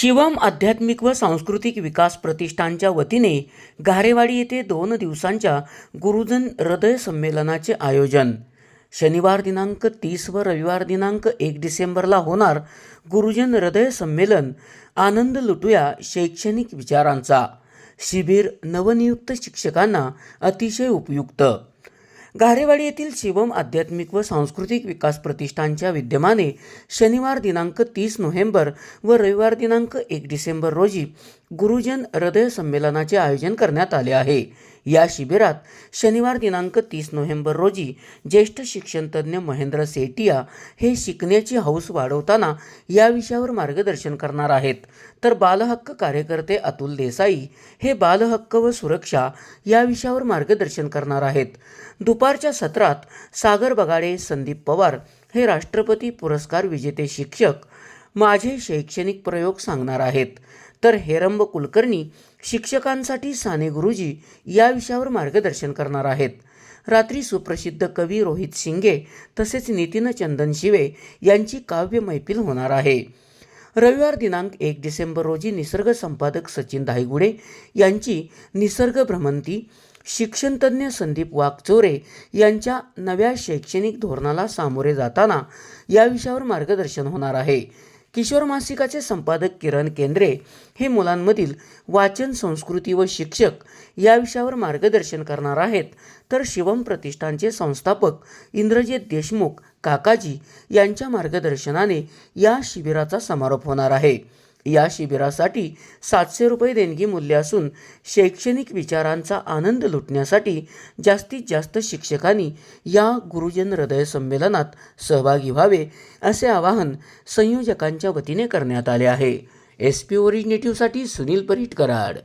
शिवम आध्यात्मिक व सांस्कृतिक विकास प्रतिष्ठानच्या वतीने घारेवाडी येथे दोन दिवसांच्या गुरुजन हृदय संमेलनाचे आयोजन. शनिवार दिनांक तीस व रविवार दिनांक एक डिसेंबरला होणार गुरुजन हृदय संमेलन. आनंद लुटूया शैक्षणिक विचारांचा. शिबिर नवनियुक्त शिक्षकांना अतिशय उपयुक्त. घारेवाडी येथील शिवम आध्यात्मिक व सांस्कृतिक विकास प्रतिष्ठानच्या विद्यमाने शनिवार दिनांक तीस नोव्हेंबर व रविवार दिनांक एक डिसेंबर रोजी गुरुजन हृदय संमेलनाचे आयोजन करण्यात आले आहे. या शिबिरात शनिवार दिनांक तीस नोव्हेंबर रोजी ज्येष्ठ शिक्षणतज्ज्ञ महेंद्र सेटिया हे शिकण्याची हौस वाढवताना या विषयावर मार्गदर्शन करणार आहेत. तर बालहक्क कार्यकर्ते अतुल देसाई हे बालहक्क व सुरक्षा या विषयावर मार्गदर्शन करणार आहेत. दुपारच्या सत्रात सागर बगाडे संदीप पवार हे राष्ट्रपती पुरस्कार विजेते शिक्षक माझे शैक्षणिक प्रयोग सांगणार आहेत. तर हेरंब कुलकर्णी शिक्षकांसाठी साने गुरुजी या विषयावर मार्गदर्शन करणार आहेत. रात्री सुप्रसिद्ध कवी रोहित शिंगे तसेच नितीन चंदन शिवे यांची काव्य मैफिल होणार आहे. रविवार दिनांक एक डिसेंबर रोजी निसर्ग संपादक सचिन धायगुडे यांची निसर्ग भ्रमंती शिक्षणतज्ज्ञ संदीप वाघचोरे यांच्या नव्या शैक्षणिक धोरणाला सामोरे जाताना या विषयावर मार्गदर्शन होणार आहे. किशोर मासिकाचे संपादक किरण केंद्रे हे मुलांमधील वाचन संस्कृती व शिक्षक या विषयावर मार्गदर्शन करणार आहेत. तर शिवम प्रतिष्ठानचे संस्थापक इंद्रजित देशमुख काकाजी यांच्या मार्गदर्शनाने या शिबिराचा समारोप होणार आहे. या शिबिरासाठी सातशे रुपये देणगी मूल्य असून शैक्षणिक विचारांचा आनंद लुटण्यासाठी जास्तीत जास्त शिक्षकांनी या गुरुजन हृदय संमेलनात सहभागी व्हावे असे आवाहन संयोजकांच्या वतीने करण्यात आले आहे. एस पी ओरिजिनेटिव्हसाठी सुनील परीट कराड